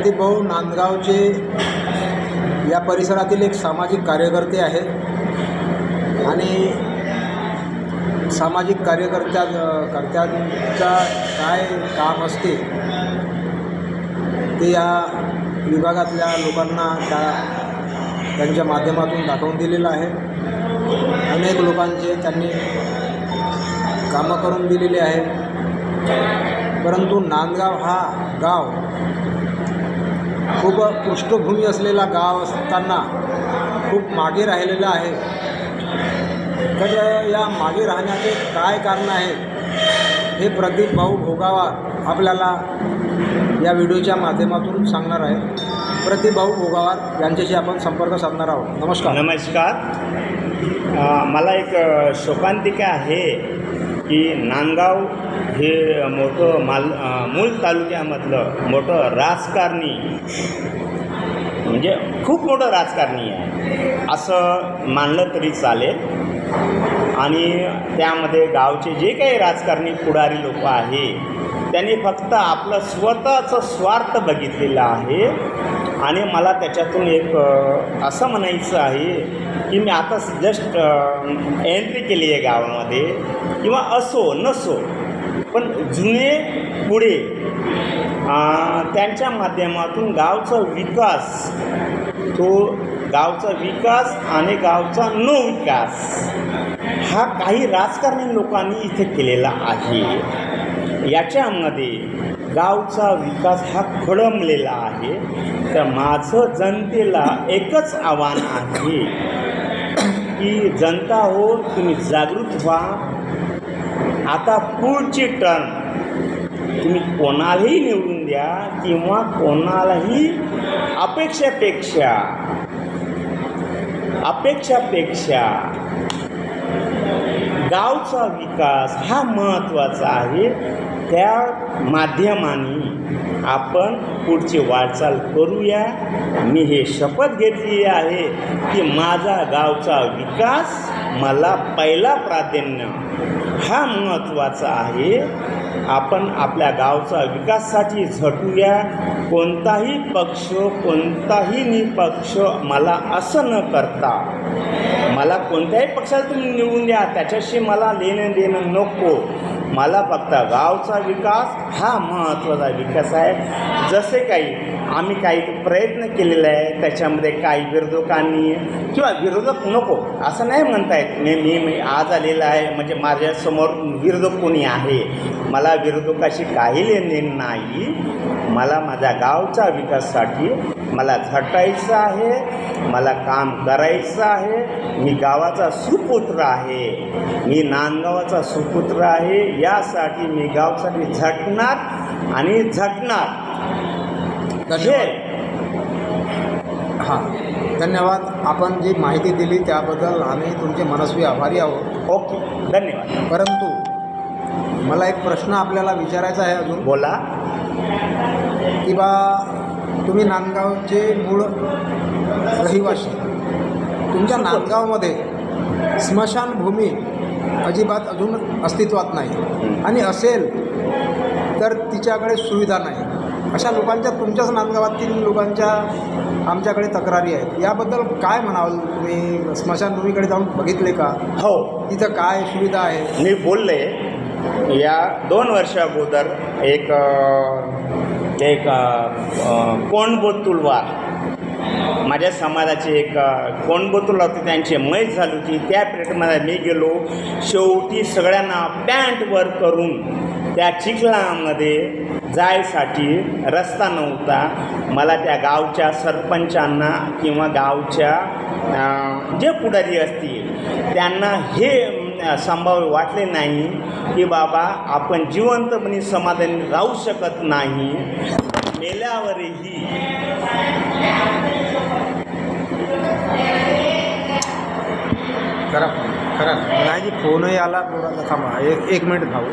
प्रदीप भाऊ नांदगावचे या परिसरातील एक सामाजिक कार्यकर्ते आहेत. आणि सामाजिक कार्यकर्त्या कर्त्यांचा काय काम असते ते या विभागातल्या लोकांना त्या त्यांच्या माध्यमातून दाखवून दिलेलं आहे. अनेक लोकांचे त्यांनी कामं करून दिलेली आहे परंतु नांदगाव हा गाव खूप पृष्ठभूमी असलेला गाव असताना खूप मागे राहिलेला आहे. तर या मागे राहण्याचे काय कारण आहे? हे प्रदीप भाऊ भोगावार आपल्याला या व्हिडिओच्या माध्यमातून सांगणार आहे. प्रदीप भाऊ भोगावार यांच्याशी आपण संपर्क साधणार आहोत. नमस्कार. नमस्कार. मला एक शोकांतिका आहे. की नांदगाव हे मोठं माल मूल तालुक्यामधलं मोठं राजकारणी म्हणजे खूप मोठं राजकारणी आहे. असं मानलं तरी चालेल. आणि त्यामध्ये गावचे जे काही राजकारणी पुढारी लोक आहे त्यांनी फक्त आपलं स्वतःचं स्वार्थ बघितलेलं आहे. आणि मला त्याच्यातून एक असं म्हणायचं आहे की मी आता जस्ट एंट्री केली आहे गावामध्ये किंवा असो नसो पण जुने पुढे त्यांच्या माध्यमातून गावचा विकास तो गावचा विकास आणि गावचा न विकास हा काही राजकारणी लोकांनी इथे केलेला आहे. याच्यामध्ये गावचा विकास हा खोळंबलेला आहे. तर माझं जनतेला एकच आव्हान आहे की जनता हो तुम्ही जागृत व्हा. आता पुढची टर्न. तुम्ही कोणालाही निवडून द्या किंवा कोणालाही अपेक्षापेक्षा अपेक्षापेक्षा गावचा विकास हा महत्त्वाचा आहे. त्या माध्यमाने आपण पुढची वाटचाल करूया. मी हे शपथ घेतली आहे की माझा गावचा विकास मला पहिला प्राधान्य हा महत्त्वाचा आहे. आपण आपल्या गावचा विकासासाठी झटूया. कोणताही पक्ष कोणताही निपक्ष मला असं न करता मला कोणत्याही पक्षाला तुम्ही निवडून द्या त्याच्याशी मला लेणं देणं नको. मला फक्त गावचा विकास हा महत्त्वाचा विकास आहे. जसे काही आम्ही काही प्रयत्न केलेले आहे त्याच्यामध्ये काही विरोधकांनी किंवा विरोधक नको असं नाही म्हणता येत मी मी मी आज आलेला आहे म्हणजे माझ्यासमोर विरोधक कोणी आहे? मला विरोधकाशी काही लेनदेन नाही. मला माझ्या गावच्या विकासासाठी मला झटायचं आहे मला काम करायचं आहे. मी गावाचा सुपुत्र आहे. मी नांदगावाचा सुपुत्र आहे. यासाठी मी गावसाठी झटणार आणि झटणार. हे हां. धन्यवाद. आपण जी माहिती दिली त्याबद्दल आम्ही तुमचे मनस्वी आभारी आहोत. ओके. धन्यवाद. परंतु मला एक प्रश्न आपल्याला विचारायचा आहे अजून. बोला. की बा तुम्ही नांदगावचे मूळ रहिवासी. तुमच्या नांदगावमध्ये स्मशानभूमी अजिबात अजून अस्तित्वात नाही. आणि असेल तर तिच्याकडे सुविधा नाही. अशा लोकांच्या तुमच्याच नांदगावातील लोकांच्या आमच्याकडे तक्रारी आहेत. याबद्दल काय म्हणाल तुम्ही? स्मशानभूमीकडे जाऊन बघितले का? हो. तिथं काय सुविधा आहे? मी बोलले या दोन वर्षा अगोदर एक एक कोणबोतुलवार माझ्या समाजाची एक कोणबोतुल होती त्यांची मैत झाली होती. त्या पिरियडमध्ये मी गेलो. शेवटी सगळ्यांना पॅन्ट वर करून त्या चिखलामध्ये जायसाठी रस्ता नव्हता. मला त्या गावच्या सरपंचांना किंवा गावच्या जे पुढारी असतील त्यांना हे संभाव्य वाटले नाही की बाबा आपण जिवंतपणे समाधानी राहू शकत नाही. मेल्यावरही करा करा. नाही फोनही आला थोडासा थांबा. एक एक मिनिट भाऊ.